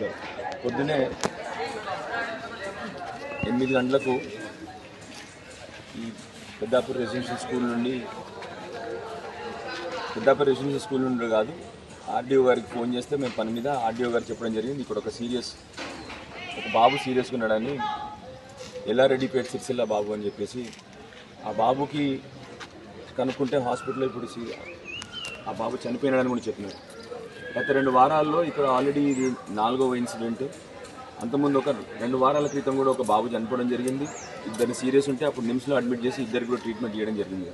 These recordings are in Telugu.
చెప్తారు పొద్దునే ఎనిమిది గంటలకు ఈ పెద్దాపూర్ రెసిడెన్షియల్ స్కూల్ నుండి పెద్దాపూర్ రెసిడెన్షియల్ స్కూల్ నుండి కాదు ఆర్డీఓ గారికి ఫోన్ చేస్తే మేము పని మీద ఆర్డీఓ గారికి చెప్పడం జరిగింది. ఇక్కడ ఒక సీరియస్ ఒక బాబు సీరియస్గా ఉన్నాడని ఎలా రెడీపేట సిరిసిల్ల బాబు అని చెప్పేసి ఆ బాబుకి కనుక్కుంటే హాస్పిటల్లో ఇప్పుడు ఆ బాబు చనిపోయినాడని కూడా చెప్పినాడు గత రెండు వారాల్లో ఇక్కడ ఆల్రెడీ ఇది నాలుగవ ఇన్సిడెంట్. అంతకుముందు ఒక రెండు వారాల క్రితం కూడా ఒక బాబు చనిపోవడం జరిగింది. ఇద్దరు సీరియస్ ఉంటే అప్పుడు నిమ్స్లో అడ్మిట్ చేసి ఇద్దరికి కూడా ట్రీట్మెంట్ చేయడం జరిగింది.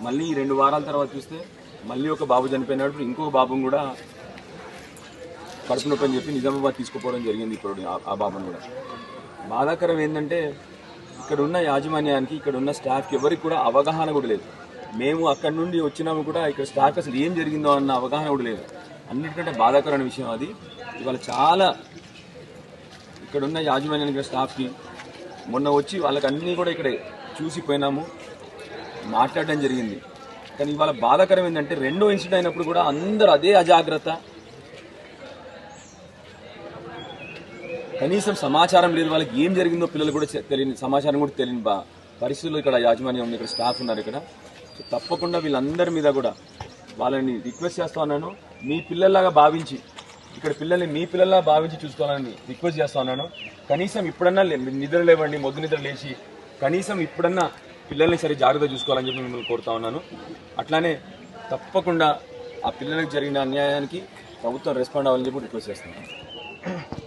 మళ్ళీ రెండు వారాల తర్వాత చూస్తే మళ్ళీ ఒక బాబు చనిపోయినప్పుడు ఇంకొక బాబుని కూడా కడుపు నొప్పి అని చెప్పి నిజామాబాద్ తీసుకుపోవడం జరిగింది ఇప్పుడు ఆ- బాబును బాబుని కూడా. బాధాకరం ఏంటంటే ఇక్కడ ఉన్న యాజమాన్యానికి ఇక్కడ ఉన్న స్టాఫ్కి ఎవరికి కూడా అవగాహన కూడా లేదు. మేము అక్కడ నుండి వచ్చినాము కూడా ఇక్కడ స్టాఫ్ అసలు ఏం జరిగిందో అన్న అవగాహన కూడా లేదు. అన్నిటికంటే బాధాకరమైన విషయం అది. ఇవాళ చాలా ఇక్కడ ఉన్న యాజమాన్యానికి స్టాఫ్కి మొన్న వచ్చి వాళ్ళకి అన్నీ కూడా ఇక్కడ చూసిపోయినాము మాట్లాడడం జరిగింది. కానీ ఇవాళ బాధాకరం ఏంటంటే రెండో ఇన్సిడెంట్ అయినప్పుడు కూడా అందరూ అదే అజాగ్రత్త. కనీసం సమాచారం లేదు. వాళ్ళకి ఏం జరిగిందో పిల్లలు కూడా తెలియని సమాచారం కూడా తెలియని బా పరిస్థితుల్లో ఇక్కడ యాజమాన్యం ఉంది. ఇక్కడ స్టాఫ్ ఉన్నారు ఇక్కడ. సో తప్పకుండా వీళ్ళందరి మీద కూడా వాళ్ళని రిక్వెస్ట్ చేస్తా ఉన్నాను. మీ పిల్లల్లాగా భావించి ఇక్కడ పిల్లల్ని మీ పిల్లల్లా భావించి చూసుకోవాలని రిక్వెస్ట్ చేస్తా ఉన్నాను. కనీసం ఇప్పుడన్నా లే- నిద్ర లేవండి మొద్దు నిద్ర లేచి కనీసం ఇప్పుడన్నా పిల్లల్ని సరే జాగ్రత్త చూసుకోవాలని చెప్పి మిమ్మల్ని కోరుతా ఉన్నాను. అట్లానే తప్పకుండా ఆ పిల్లలకు జరిగిన అన్యాయానికి ప్రభుత్వం రెస్పాండ్ అవ్వాలని చెప్పి రిక్వెస్ట్ చేస్తున్నాను.